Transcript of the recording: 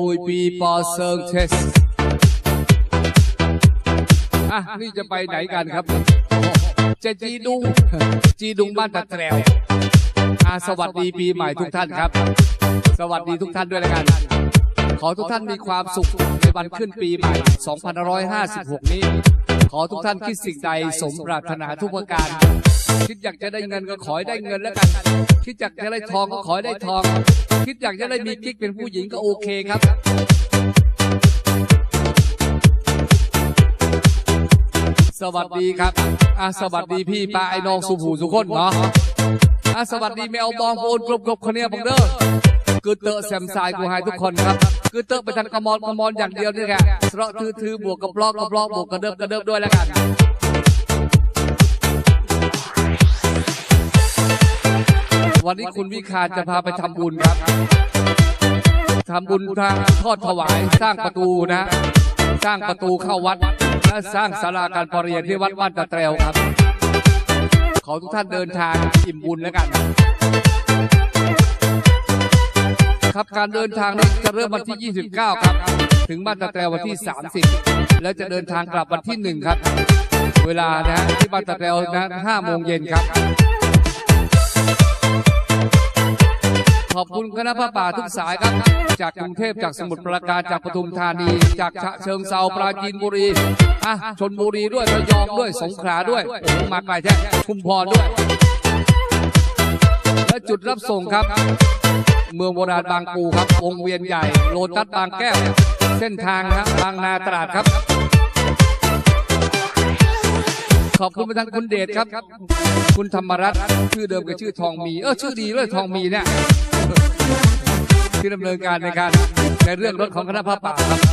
มุยปีปอเซิงเทสอะ นี่จะไปไหนกันครับเจจีดุง จีดุงบ้านตะแตรวอะสวัสดีปีใหม่ทุกท่านครับ สวัสดีทุกท่านด้วยแล้วกัน ขอทุกท่านมีความสุขในวันขึ้นปีใหม่ 2556 นี้ ขอทุกท่านคิดสิ่งใดสมปรารถนาทุกประการ คิดอยากจะได้เงินก็ขอให้ได้เงินแล้วกัน คิดอยากจะได้ทองก็ขอให้ได้ทอง คิดอยากจะได้มีกิ๊กเป็นผู้หญิงก็โอเคครับสวัสดีครับอะสวัสดีพี่ป้าไอ้น้องสุภูสุคนเนาะอะสวัสดีแมวบองโอนกรบกรบคนเนี้ยผมเด้อคือเตอะแซมซายกูหายทุกคนครับ คือเตอะไปทันกระมอนกระมอนอย่างเดียวนี่แหละ เพราะทือทือบวกกับบล็อกกับบล็อกบวกกระเดิบกระเดิบด้วยแล้วกัน วันนี้คุณวิคารจะพาไปทำบุญครับทำบุญทางทอดถวายสร้างประตูนะ สร้างประตูเข้าวัดและสร้างศาลาการประเรียนที่วัดบ้านตะแตรวครับ ขอทุกท่านเดินทางอิ่มบุญแล้วกัน ครับการเดินทางนี้จะเริ่มวันที่ 29 ครับ ถึงบ้านตะแตรววันที่ 30 และจะเดินทางกลับวันที่ 1 ครับ เวลานะที่บ้านตะแตรวนะ5โมงเย็นครับ ขอบคุณคณะพระป่าทุกสายครับ จากกรุงเทพจากสมุทรปราการจากปทุมธานี จากฉะเชิงเซาปราจีนบุรีอะชนบุรีด้วยระยองด้วยสงขลาด้วยโอ้มาไกลแท้ชุมพรด้วย และจุดรับส่งครับ เมืองโบราณบางปูครับวงเวียนใหญ่โลตัสบางแก้ว เส้นทางครับบางนาตราดครับขอบคุณไปทางคุณเดชครับ คุณธรรมรัตน์ชื่อเดิมกับชื่อทองมี เออชื่อดีเลยทองมีเนี่ย ที่ดำเนินการในการในเรื่องรถของคณะผ้าป่าครับ